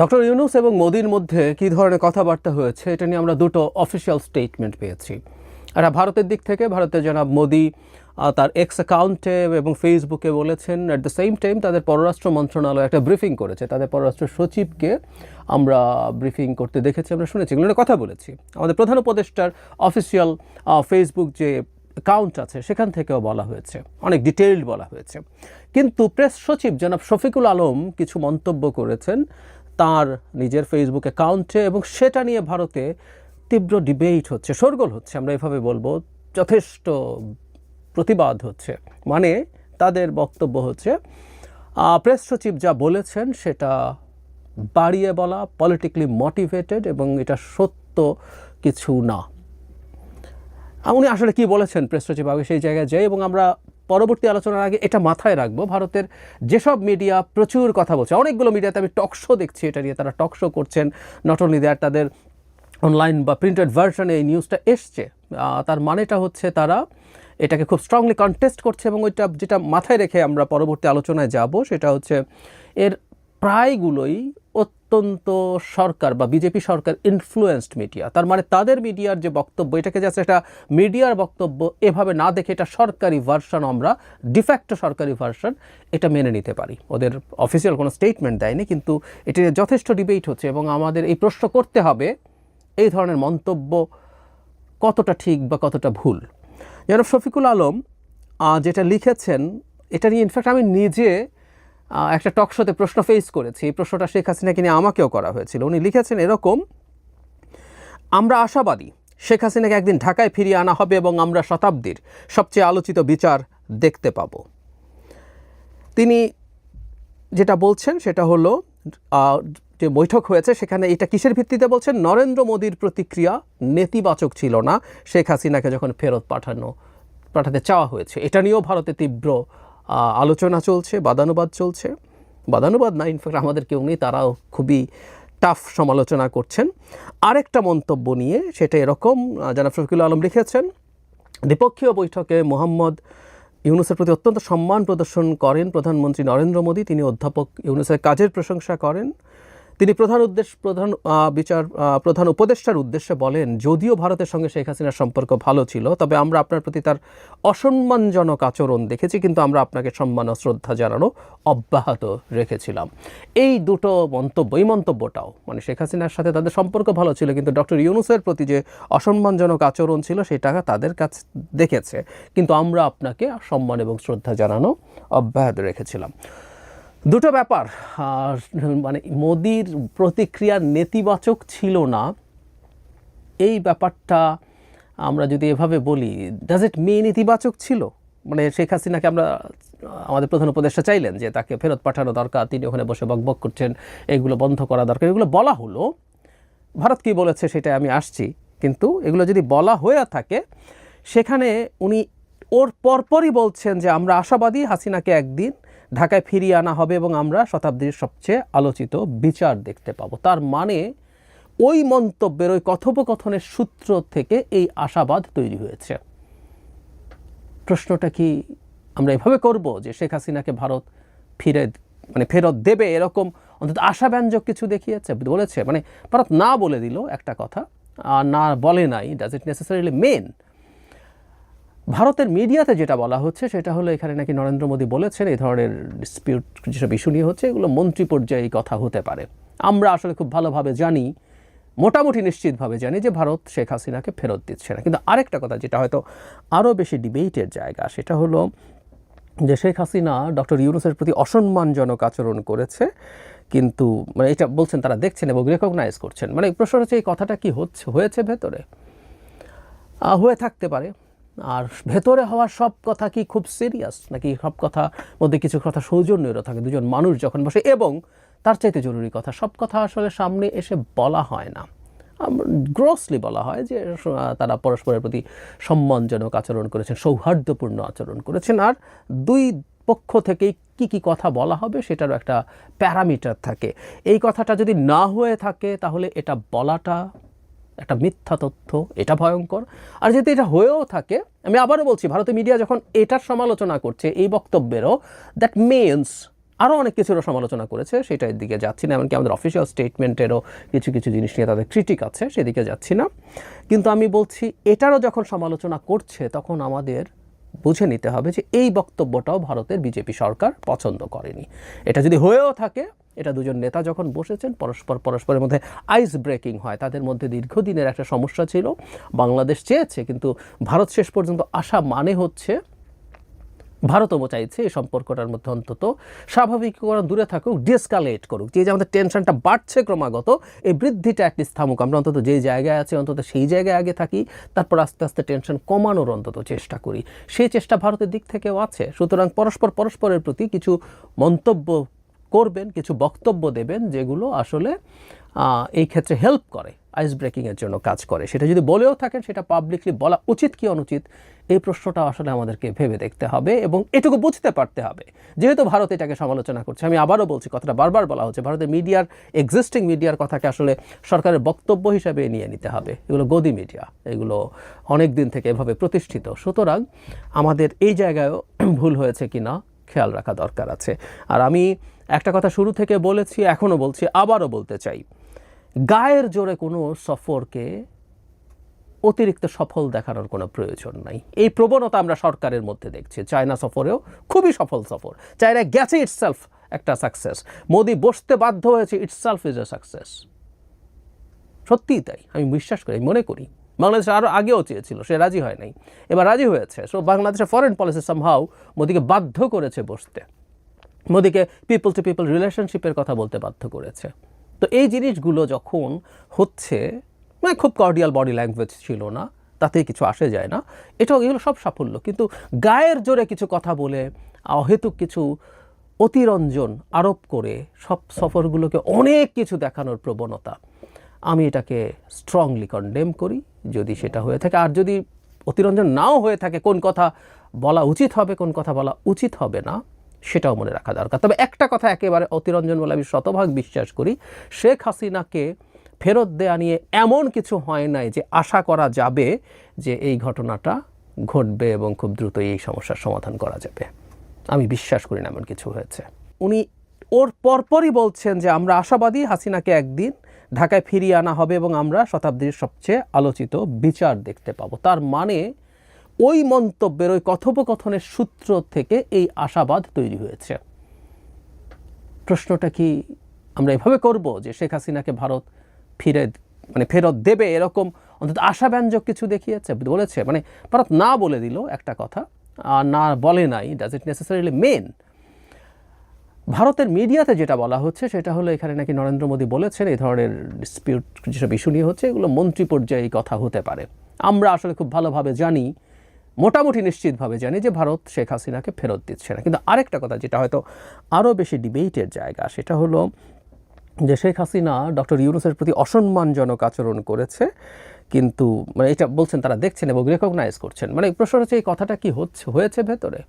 Doctor Yunus এবং মোদির মধ্যে কী ধরনের কথাবার্তা হয়েছে, এটা নিয়ে আমরা দুটো অফিসিয়াল স্টেটমেন্ট পেয়েছি। আর ভারতের দিক থেকে ভারতের জনাব মোদি তার এক্স অ্যাকাউন্টে এবং ফেসবুকে বলেছেন অ্যাট দ্য সেম টাইম তাদের পররাষ্ট্র মন্ত্রণালয় একটা ব্রিফিং করেছে। তাদের পররাষ্ট্র সচিবকে আমরা ব্রিফিং করতে দেখেছি, আমরা শুনেছি, এগুলো কথা বলেছি। আমাদের প্রধান উপদেষ্টার অফিসিয়াল ফেসবুক যে অ্যাকাউন্ট আছে, সেখান থেকেও বলা হয়েছে, অনেক ডিটেইলড বলা হয়েছে। কিন্তু প্রেস সচিব জনাব শফিকুল আলম কিছু মন্তব্য করেছেন তার নিজের ফেসবুক অ্যাকাউন্টে এবং সেটা নিয়ে ভারতে তীব্র ডিবেট হচ্ছে, শোরগোল হচ্ছে, আমরা এভাবে বলব, যথেষ্ট প্রতিবাদ হচ্ছে। মানে তাদের বক্তব্য হচ্ছে প্রেস সচিব যা বলেছেন সেটা বাড়িয়ে বলা পলিটিক্যালি মোটিভেটেড এবং এটা সত্য কিছু না। উনি আসলে কি বলেছেন প্রেস সচিব? আগে সেই জায়গায় যাই এবং আমরা পরবর্তী আলোচনার আগে এটা মাথায় রাখব, ভারতের যেসব মিডিয়া প্রচুর কথা বলছে, অনেকগুলো মিডিয়াতে আমি টক শো দেখছি, এটা নিয়ে তারা টকশো করছেন নট অনলি দ্যাট তাদের অনলাইন বা প্রিন্টেড ভার্সনে এই নিউজটা এসছে। তার মানেটা হচ্ছে তারা এটাকে খুব স্ট্রংলি কন্টেস্ট করছে এবং ওইটা যেটা মাথায় রেখে আমরা পরবর্তী আলোচনায় যাব, সেটা হচ্ছে এর প্রায়গুলোই অত্যন্ত সরকার বা বিজেপি সরকার ইনফ্লুয়েন্সড মিডিয়া তার মানে তাদের মিডিয়ার যে বক্তব্য, এটাকে যাচ্ছে একটা মিডিয়ার বক্তব্য এভাবে না দেখে এটা সরকারি ভার্সন আমরা ডিফ্যাক্টো সরকারি ভার্সন এটা মেনে নিতে পারি। ওদের অফিসিয়াল কোনো স্টেটমেন্ট দেয়নি, কিন্তু এটি যথেষ্ট ডিবেট হচ্ছে এবং আমাদের এই প্রশ্ন করতে হবে, এই ধরনের মন্তব্য কতটা ঠিক বা কতটা ভুল? যেন শফিকুল আলম যেটা লিখেছেন, এটা নিয়ে ইনফ্যাক্ট আমি নিজে একটা টকশোতে প্রশ্ন ফেস করেছি। এই প্রশ্নটা শেখ হাসিনাকে নিয়ে আমাকেও করা হয়েছিল। উনি লিখেছেন এরকম, আমরা আশাবাদী শেখ হাসিনাকে একদিন ঢাকায় ফিরিয়ে আনা হবে এবং আমরা শতাব্দীর সবচেয়ে আলোচিত বিচার দেখতে পাব। তিনি যেটা বলছেন সেটা হলো যে বৈঠক হয়েছে সেখানে এটা কিসের ভিত্তিতে বলছেন? নরেন্দ্র মোদীর প্রতিক্রিয়া নেতিবাচক ছিল না। শেখ হাসিনাকে যখন ফেরত পাঠানো, পাঠাতে চাওয়া হয়েছে, এটা নিয়েও ভারতে তীব্র আলোচনা চলছে, বাদানুবাদ চলছে। বাদানুবাদ না ইনফ্যাক্ট আমাদের কেউ নেই, তারাও খুবই টাফ সমালোচনা করছেন। আরেকটা মন্তব্য নিয়ে সেটা এরকম জানাব শফিকুল আলম লিখেছেন, দ্বিপক্ষীয় বৈঠকে মোহাম্মদ ইউনুসের প্রতি অত্যন্ত সম্মান প্রদর্শন করেন প্রধানমন্ত্রী নরেন্দ্র মোদী। তিনি অধ্যাপক ইউনুসের কাজের প্রশংসা করেন। তিনি প্রধান উদ্দেশ্য প্রধান বিচার প্রধান উপদেষ্টার উদ্দেশ্যে বলেন, যদিও ভারতের সঙ্গে শেখ হাসিনার সম্পর্ক ভালো ছিল, তবে আমরা আপনার প্রতি তার অসম্মানজনক আচরণ দেখেছি, কিন্তু আমরা আপনাকে সম্মান ও শ্রদ্ধা জানানো অব্যাহত রেখেছিলাম। এই দুটো মন্তব্য, এই মন্তব্যটাও মানে শেখ হাসিনার সাথে তাদের সম্পর্ক ভালো ছিল, কিন্তু ডক্টর ইউনুসের প্রতি যে অসম্মানজনক আচরণ ছিল, সেটা তাদের কাছে, দেখেছে, কিন্তু আমরা আপনাকে সম্মান এবং শ্রদ্ধা জানানো অব্যাহত রেখেছিলাম। দুটো ব্যাপার। মানে মোদির প্রতিক্রিয়া নেতিবাচক ছিল না। এই ব্যাপারটা আমরা যদি এভাবে বলি ডাজ ইট মিন ইতিবাচক ছিল? মানে শেখ হাসিনাকে আমরা, আমাদের প্রধান উপদেষ্টা চাইলেন যে তাকে ফেরত পাঠানো দরকার, তিনি ওখানে বসে বকবক করছেন, এগুলো বন্ধ করা দরকার। এগুলো বলা হলো। ভারত কী বলেছে সেটা আমি আসছি। কিন্তু এগুলো যদি বলা হয়ে থাকে, সেখানে উনি ওর পরপরই বলছেন যে আমরা আশাবাদী হাসিনাকে একদিন ঢাকায় ফিরিয়ে আনা হবে এবং আমরা শতাব্দীর সবচেয়ে আলোচিত বিচার দেখতে পাবো। তার মানে ওই মন্তব্যের, ওই কথোপকথনের সূত্র থেকে এই আশাবাদ তৈরি হয়েছে। প্রশ্নটা কি আমরা এভাবে করব যে শেখ হাসিনাকে ভারত ফিরে মানে ফেরত দেবে এরকম অন্তত আশাব্যঞ্জক কিছু দেখিয়েছে? বলেছে মানে ভারত না বলে দিল একটা কথা, আর না বলে নাই ডাজ ইট নেসেসারিলি মেন ভারতের মিডিয়াতে যেটা বলা হচ্ছে, সেটা হলো এখানে নাকি নরেন্দ্র মোদী বলেছেন, এই ধরনের ডিসপিউট যেসব ইস্যু নিয়ে হচ্ছে, এগুলো মন্ত্রী পর্যায়ে কথা হতে পারে। আমরা আসলে খুব ভালোভাবে জানি, মোটামুটি নিশ্চিতভাবে জানি যে ভারত শেখ হাসিনাকে ফেরত দিচ্ছে না। কিন্তু আরেকটা কথা যেটা হয়তো আরও বেশি ডিবেটের জায়গা, সেটা হলো যে শেখ হাসিনা ডক্টর ইউনুসের প্রতি অসম্মানজনক আচরণ করেছে, কিন্তু মানে এটা বলছেন তারা দেখছেন এবং রেকগনাইজ করছেন। মানে প্রশ্ন হচ্ছে, এই কথাটা কি হচ্ছে, হয়েছে ভেতরে? হয়ে থাকতে পারে। আর ভেতরে হওয়ার সব কথা কি খুব সিরিয়াস নাকি সব কথা মধ্যে কিছু কথা সৌজন্যেরও থাকে? দুজন মানুষ যখন বসে, এবং তার চাইতে জরুরি কথা, সব কথা আসলে সামনে এসে বলা হয় না। গ্রসলি বলা হয় যে তারা পরস্পরের প্রতি সম্মানজনক আচরণ করেছেন, সৌহার্দ্যপূর্ণ আচরণ করেছেন। আর দুই পক্ষ থেকেই কি কি কথা বলা হবে সেটারও একটা প্যারামিটার থাকে। এই কথাটা যদি না হয়ে থাকে, তাহলে এটা বলাটা একটা মিথ্যা তথ্য, এটা ভয়ঙ্কর। আর যদি এটা হয়েও থাকে, আমি আবারও বলছি ভারতীয় মিডিয়া যখন এটার সমালোচনা করছে, এই বক্তব্যেরও দ্যাট মিনস আরও অনেক কিছুরও সমালোচনা করেছে সেটার দিকে যাচ্ছি না, এমনকি আমাদের অফিসিয়াল স্টেটমেন্টেরও কিছু কিছু জিনিস নিয়ে তাদের ক্রিটিক আছে, সেদিকে যাচ্ছি না। কিন্তু আমি বলছি, এটারও যখন সমালোচনা করছে, তখন আমাদের বুঝে নিতে হবে যে এই বক্তব্যটাও ভারতের বিজেপি সরকার পছন্দ করেনি। এটা যদি হয়েও থাকে, এটা দুজন নেতা যখন বসেছেন, পরস্পর পরস্পরের মধ্যে আইস ব্রেকিং হয়, তাদের মধ্যে দীর্ঘদিনের একটা সমস্যা ছিল। বাংলাদেশ চেয়েছে, কিন্তু ভারত শেষ পর্যন্ত আসা মানে হচ্ছে ভারতও চাইছে এই সম্পর্কটার মধ্যে অন্তত স্বাভাবিকীকরণ, দূরে থাকুক ডিসকালেট করুক। যে যে আমাদের টেনশনটা বাড়ছে ক্রমাগত এই বৃদ্ধিটা অ্যাটলিস্ট থামুক। আমরা অন্তত যেই জায়গায় আছি, অন্তত সেই জায়গায় আগে থাকি, তারপর আস্তে আস্তে টেনশন কমানোর অন্তত চেষ্টা করি। সেই চেষ্টা ভারতের দিক থেকেও আছে। সুতরাং পরস্পর পরস্পরের প্রতি কিছু মন্তব্য করবেন, কিছু বক্তব্য দেবেন, যেগুলো আসলে এই ক্ষেত্রে হেল্প করে আইস ব্রেকিংয়ের জন্য কাজ করে। সেটা যদি বলেও থাকেন, সেটা পাবলিকলি বলা উচিত কি অনুচিত, এই প্রশ্নটা আসলে আমাদেরকে ভেবে দেখতে হবে এবং এটুকু বুঝতে পারতে হবে। যেহেতু ভারত এটাকে সমালোচনা করছে, আমি আবারও বলছি, কথাটা বারবার বলা হচ্ছে, ভারতের মিডিয়ার এক্সিস্টিং মিডিয়ার কথাকে আসলে সরকারের বক্তব্য হিসাবে নিয়ে নিতে হবে। এগুলো গদি মিডিয়া এগুলো অনেক দিন থেকে এভাবে প্রতিষ্ঠিত। সুতরাং আমাদের এই জায়গায়ও ভুল হয়েছে কি না খেয়াল রাখা দরকার আছে। আর আমি একটা কথা শুরু থেকে বলেছি, এখনও বলছি, আবারও বলতে চাই গায়ের জোরে কোনো সফরকে অতিরিক্ত সফল দেখানোর কোনো প্রয়োজন নাই। এই প্রবণতা আমরা সরকারের মধ্যে দেখছি। চায়না সফরেও খুবই সফল সফর। চায়না গেছে ইটসেলফ একটা সাকসেস মোদি বসতে বাধ্য হয়েছে ইটসেলফ ইজ এ সাকসেস সত্যিই তাই। আমি বিশ্বাস করি মনে করি। বাংলাদেশ আরও আগেও চেয়েছিল, সে রাজি হয় নাই। এবার রাজি হয়েছে। সো বাংলাদেশের ফরেন পলিসি সামহাও মোদিকে বাধ্য করেছে বসতে। মোদিকে পিপল টু পিপল রিলেশনশিপের কথা বলতে বাধ্য করেছে। তো এই জিনিসগুলো যখন হচ্ছে মানে খুব কর্ডিয়াল বডি ল্যাঙ্গুয়েজ ছিল না তাতে কিছু আসে যায় না। এটাও এগুলো সব সাফল্য। কিন্তু গায়ের জোরে কিছু কথা বলে, অহেতুক কিছু অতিরঞ্জন আরোপ করে, সব সফরগুলোকে অনেক কিছু দেখানোর প্রবণতা, আমি এটাকে স্ট্রংলি কন্ডেম করি। যদি সেটা হয়ে থাকে, আর যদি অতিরঞ্জন নাও হয়ে থাকে, কোন কথা বলা উচিত হবে, কোন কথা বলা উচিত হবে না সেটাও মনে রাখা দরকার। তবে একটা কথা একেবারে অতিরঞ্জন বলে আমি শতভাগ বিশ্বাস করি, শেখ হাসিনাকে ফেরত দেয়া নিয়ে এমন কিছু হয় নাই যে আশা করা যাবে যে এই ঘটনাটা ঘটবে এবং খুব দ্রুত এই সমস্যার সমাধান করা যাবে। আমি বিশ্বাস করি না এমন কিছু হয়েছে। উনি ওর পরপরই বলছেন যে আমরা আশাবাদী হাসিনাকে একদিন ঢাকায় ফিরিয়ে আনা হবে এবং আমরা শতাব্দীর সবচেয়ে আলোচিত বিচার দেখতে পাবো। তার মানে ওই মন্তব্যের, ওই কথোপকথনের সূত্র থেকে এই আশাবাদ তৈরি হয়েছে। প্রশ্নটা কি আমরা এভাবে করব যে শেখ হাসিনাকে ভারত ফিরে মানে ফেরত দেবে এরকম? অন্তত আশাব্যঞ্জক কিছু দেখিয়েছে, বলেছে। মানে ভারত না বলে দিল একটা কথা, আর না বলে নাই ডাজ ইট নেসেসারিলি মেন ভারতের মিডিয়াতে যেটা বলা হচ্ছে, সেটা হলো এখানে নাকি নরেন্দ্র মোদী বলেছেন, এই ধরনের ডিসপিউট যেসব ইস্যু নিয়ে হচ্ছে, এগুলো মন্ত্রী পর্যায়ে কথা হতে পারে। আমরা আসলে খুব ভালোভাবে জানি মোটামুটি নিশ্চিতভাবে জানি যে ভারত শেখ হাসিনাকে ফেরত দিচ্ছে না। কিন্তু আরেকটা কথা যেটা হয়তো আরও বেশি ডিবেটের জায়গা, সেটা হলো যে শেখ হাসিনা ডক্টর ইউনুসের প্রতি অসম্মানজনক আচরণ করেছে, কিন্তু মানে এটা বলছেন, তারা দেখছেন এবং রেকগনাইজ করছেন। মানে প্রশ্ন হচ্ছে, এই কথাটা কি হচ্ছে, হয়েছে ভেতরে?